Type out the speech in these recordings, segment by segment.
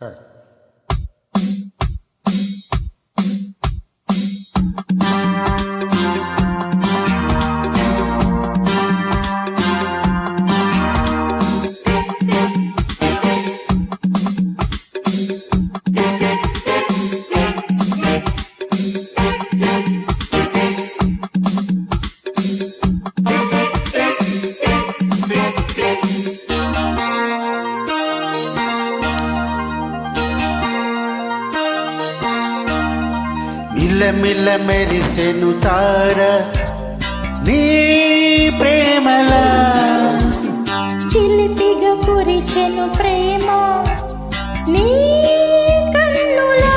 All right. మిల్ల మెరిసెను తార. నీ ప్రేమలా చిలిపిగా కురిసెను ప్రేమ నీ కన్నులా.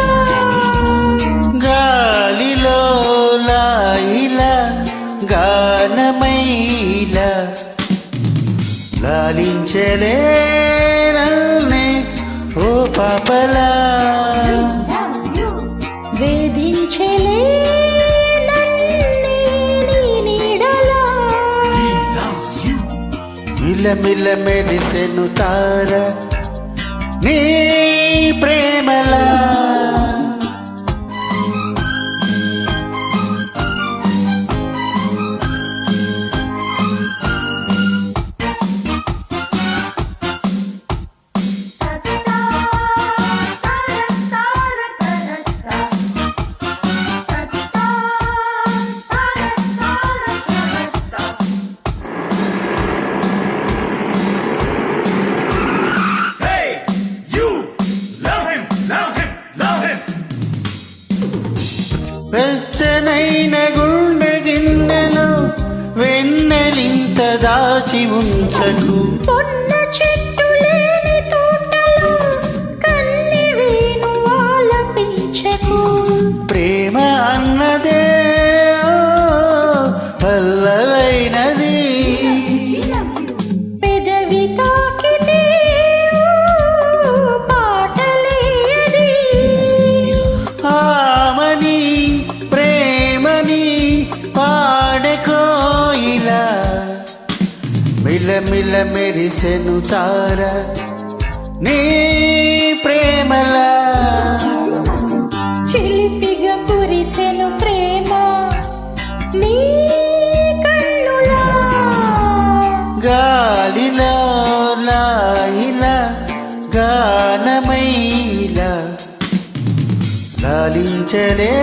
గాలిలో లాయిల గానమైల. లాలించలే ఓ పాపలా. మిల్ల మిల్ల మెరిసెను తార. నీ ప్రేమ దాచి ఉంచకు. మెరిసెను తార నీ ప్రేమలా. చిలిపిగా కురిసెను ప్రేమ నీ గాలిలో లాయిల గానమైల. లాలించలే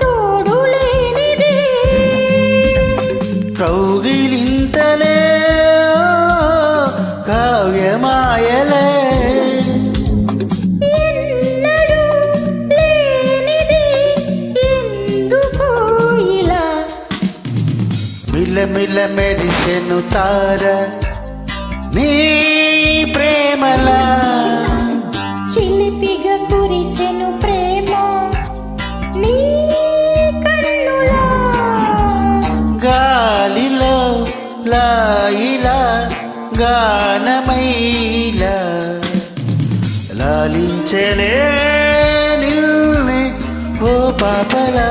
తోడులేనిది. కౌగిలింతలే కావ్యమాయలే. మిల్ల మిల్ల మెరిసెను తార నీ ప్రేమలా లాయిలా గానమైల. లాలించలే నిల్నే ఓ పాపలా.